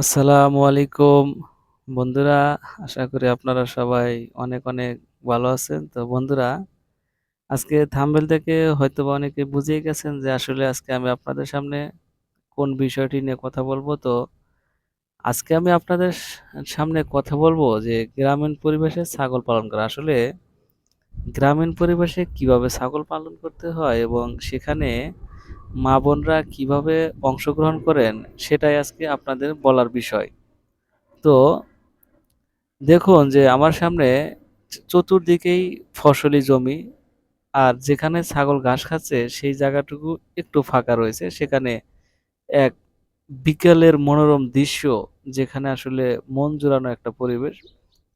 আসসালামু আলাইকুম। বন্ধুরা, আশা করি আপনারা সবাই অনেক অনেক ভালো আছেন। তো বন্ধুরা, আজকে থাম্বনেল থেকে হয়তো বা অনেকে বুঝেই গেছেন যে আসলে আজকে আমি আপনাদের সামনে কোন বিষয়টি নিয়ে কথা বলব। তো আজকে আমি আপনাদের সামনে কথা বলব যে গ্রামীণ পরিবেশে ছাগল পালন করা। আসলে গ্রামীণ পরিবেশে কীভাবে ছাগল পালন করতে হয় এবং সেখানে মা বোনরা কীভাবে অংশগ্রহণ করেন, সেটাই আজকে আপনাদের বলার বিষয়। তো, দেখুন যে আমার সামনে চতুর্দিকেই ফসলি জমি, আর যেখানে ছাগল ঘাস খাচ্ছে, সেই জায়গাটুকু একটু ফাঁকা রয়েছে। সেখানে এক বিকেলের মনোরম দৃশ্য, যেখানে আসলে মন জোড়ানো একটা পরিবেশ।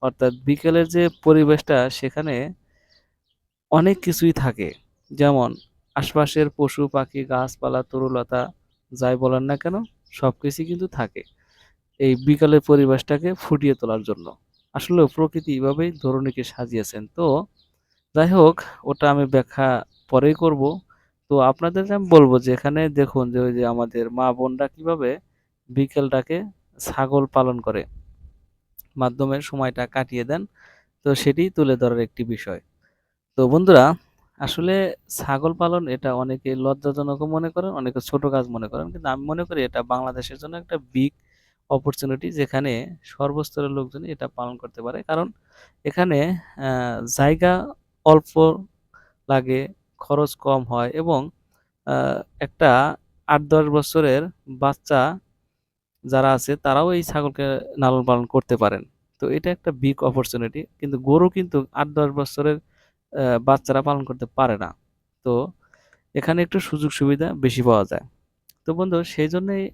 অর্থাৎ বিকেলের যে পরিবেশটা, সেখানে অনেক কিছুই থাকে। যেমন আশপাশের পশু, পাখি, গাছপালা, তরুলতা, যাই বলেন না কেন সব কিছুই কিন্তু থাকে। এই বিকালের পরিবেশটাকে ফুটিয়ে তোলার জন্য। আসলে প্রকৃতি এভাবেই ধরণীকে সাজিয়েছেন। তো যাই হোক, ওটা আমি ব্যাখ্যা পরেই করব। তো আপনাদের আমি বলব যে এখানে দেখুন যে ওই যে আমাদের মা বোনরা কীভাবে বিকেলটাকে ছাগল পালন করে। মাধ্যমে সময়টা কাটিয়ে দেন। তো সেটি তুলে ধরার একটি বিষয়। তো বন্ধুরা আসলে ছাগল পালন এটা অনেকে লজ্জাজনকও মনে করেন, অনেকে ছোট কাজ মনে করেন। কিন্তু আমি মনে করি এটা বাংলাদেশের জন্য একটা বিগ অপরচুনিটি যেখানে সর্বস্তরের লোকজন এটা পালন করতে পারে। কারণ এখানে জায়গা অল্প লাগে, খরচ কম হয় এবং একটা আট দশ বছরের বাচ্চা যারা আছে তারাও এই ছাগলকে লালন পালন করতে পারেন। তো এটা একটা বিগ অপরচুনিটি কিন্তু গরু কিন্তু আট দশ বছরের বাচ্চারা পালন করতে পারে না। তো এখানে একটু সুযোগ সুবিধা বেশি পাওয়া যায়। তো বন্ধু, সেই জন্যই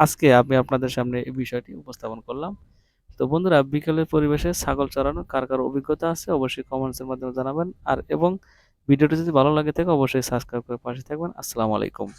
আজকে আমি আপনাদের সামনে এই বিষয়টি উপস্থাপন করলাম। তো বন্ধুরা, বিকেলের পরিবেশে ছাগল চড়ানো কার কার অভিজ্ঞতা আছে অবশ্যই কমেন্টসের মাধ্যমে জানাবেন। আর এবং ভিডিওটি যদি ভালো লাগে থাকে, অবশ্যই সাবস্ক্রাইব করে পাশে থাকবেন। আসসালামু আলাইকুম।